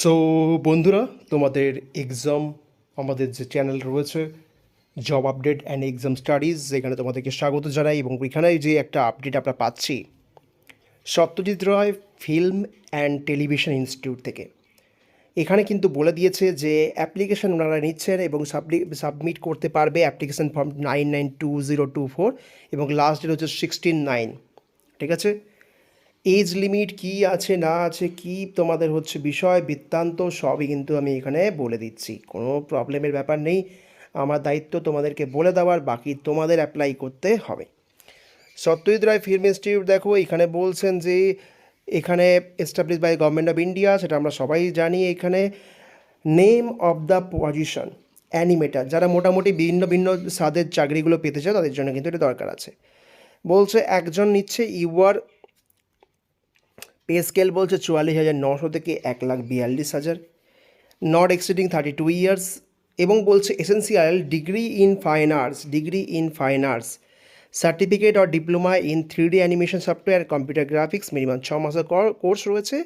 So বন্ধুরা, তোমাদের exam আমাদের যে চ্যানেল রয়েছে job update and exam studies যেখানে তোমাদেরকে স্বাগত জানাই এবং এখানে যে একটা আপডেট আমরা পাচ্ছি, Satyajit Ray film and television institute থেকে। এখানে কিন্তু বলে দিয়েছে যে অ্যাপ্লিকেশন ওনারা নিচ্ছেন এবং সাবমিট করতে পারবে application form nine nine two zero two four এবং লাস্ট ডেট হচ্ছে সিক্সটিন নাইন ঠিক আছে? এজ লিমিট কি আছে, না আছে, কি তোমাদের হচ্ছে বিষয়, বৃত্তান্ত সবই কিন্তু আমি এখানে বলে দিচ্ছি। কোনো প্রবলেমের ব্যাপার নেই। আমার দায়িত্ব তোমাদেরকে বলে দেওয়ার, বাকি তোমাদের অ্যাপ্লাই করতে হবে। সত্যজিৎ রায় ফিল্ম ইনস্টিটিউট দেখো, এখানে বলছেন যে, এখানে establish by government of India সেটা আমরা সবাই জানি এখানে। Name of the position animator যারা মোটামুটি ভিন্ন ভিন্ন স্বাদের চাকরিগুলো পেতে চায়, তাদের জন্য কিন্তু এটা দরকার আছে। বলছে, একজন নিচ্ছে ইউআর পে স্কেল বলছে চুয়াল্লিশ হাজার নশো থেকে এক লাখ বিয়াল্লিশ হাজার। Not exceeding thirty two years এবং বলছে essential degree in fine arts degree in fine arts certificate or diploma in three D animation software computer graphics minimum ছ মাসের কোর্স রয়েছে।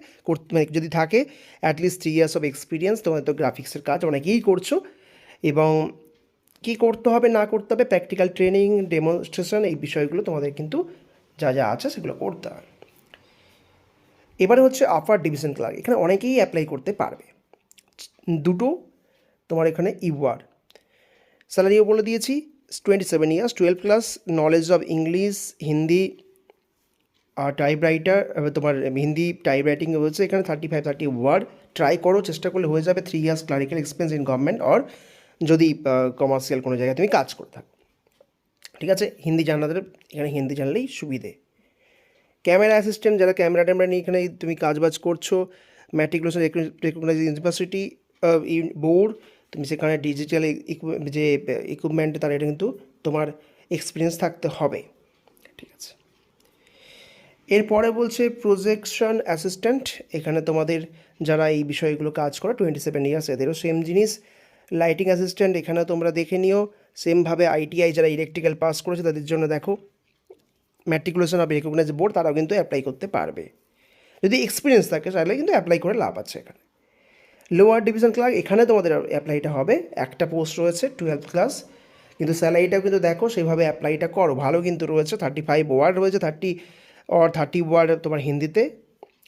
মানে যদি থাকে at least three years of experience তোমাদের তো গ্রাফিক্সের কাজ অনেকেই করছ। এবং কী করতে হবে, না করতে হবে প্র্যাকটিক্যাল ট্রেনিং ডেমনস্ট্রেশন এই বিষয়গুলো তোমাদের কিন্তু যা যা আছে সেগুলো করতে হবে। এবারে হচ্ছে আপার ডিভিশন ক্লার্ক এখানে অনেকেই অ্যাপ্লাই করতে পারবে। দুটো, তোমার এখানে ইউআর স্যালারিও বলে দিয়েছি twenty seven years twelve class knowledge of English Hindi typewriter তোমার হিন্দি টাইপ রাইটিং হচ্ছে এখানে thirty five thirty word try করো, চেষ্টা করলে হয়ে যাবে three years clerical experience in government or যদি কমার্শিয়াল কোনো জায়গায় তুমি কাজ করে থাকো। ঠিক আছে? হিন্দি জানাদের এখানে হিন্দি জানলেই সুবিধে। ক্যামেরা অ্যাসিস্ট্যান্ট যারা ক্যামেরা ট্যামেরা নিয়ে এখানে তুমি কাজবাজ করছ ম্যাট্রিকুলেশন রেকগনাইজ ইউনিভার্সিটি বোর্ড তুমি সেখানে ডিজিটাল যে ইকুইপমেন্ট তার এটা কিন্তু তোমার এক্সপিরিয়েন্স থাকতে হবে। ঠিক আছে। এরপরে বলছে প্রজেকশন অ্যাসিস্ট্যান্ট এখানে তোমাদের যারা এই বিষয়গুলো কাজ করে টোয়েন্টি সেভেন ইয়ার্স এদেরও সেম জিনিস। লাইটিং অ্যাসিস্ট্যান্ট এখানে তোমরা দেখে নিও সেমভাবে আইটিআই যারা ইলেকট্রিক্যাল পাস করেছে, তাদের জন্য দেখো। ম্যাট্রিকুলেশন অফ রেকগনাইজ বোর্ড তারাও কিন্তু অ্যাপ্লাই করতে পারবে। যদি এক্সপিরিয়েন্স থাকে, তাহলে কিন্তু অ্যাপ্লাই করে লাভ আছে এখানে। লোয়ার ডিভিশন ক্লার্ক এখানে তোমাদের অ্যাপ্লাইটা হবে। একটা পোস্ট রয়েছে টুয়েলভ ক্লাস কিন্তু স্যালারিটাও কিন্তু দেখো সেইভাবে অ্যাপ্লাইটা করো। ভালো কিন্তু রয়েছে থার্টি ফাইভ ওয়ার্ড রয়েছে থার্টি অর থার্টি ওয়ার্ড তোমার হিন্দিতে।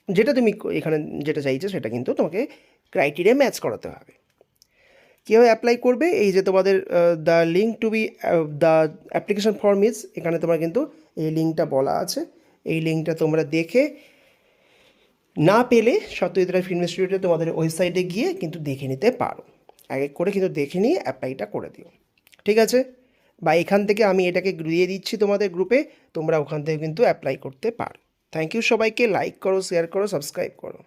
যেটা তুমি এখানে যেটা চাইছো, সেটা কিন্তু তোমাকে ক্রাইটেরিয়া ম্যাচ করাতে হবে। কীভাবে অ্যাপ্লাই করবে, এই যে তোমাদের the link to be the application form is এখানে তোমার কিন্তু এই লিঙ্কটা বলা আছে। এই লিঙ্কটা তোমরা দেখে না পেলে সত্যজিৎ রায় ফিল্ম ইনস্টিটিউটে তোমাদের ওয়েবসাইটে গিয়ে কিন্তু দেখে নিতে পারো। এক এক করে কিন্তু দেখে নিয়ে অ্যাপ্লাইটা করে দিও। ঠিক আছে? বা এখান থেকে আমি এটাকে দিয়ে দিচ্ছি তোমাদের গ্রুপে তোমরা ওখান থেকে কিন্তু অ্যাপ্লাই করতে পারো। থ্যাংক ইউ সবাইকে লাইক করো শেয়ার করো সাবস্ক্রাইব করো।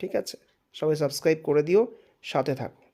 ঠিক আছে? সবাই সাবস্ক্রাইব করে দিও। সাথে থাকো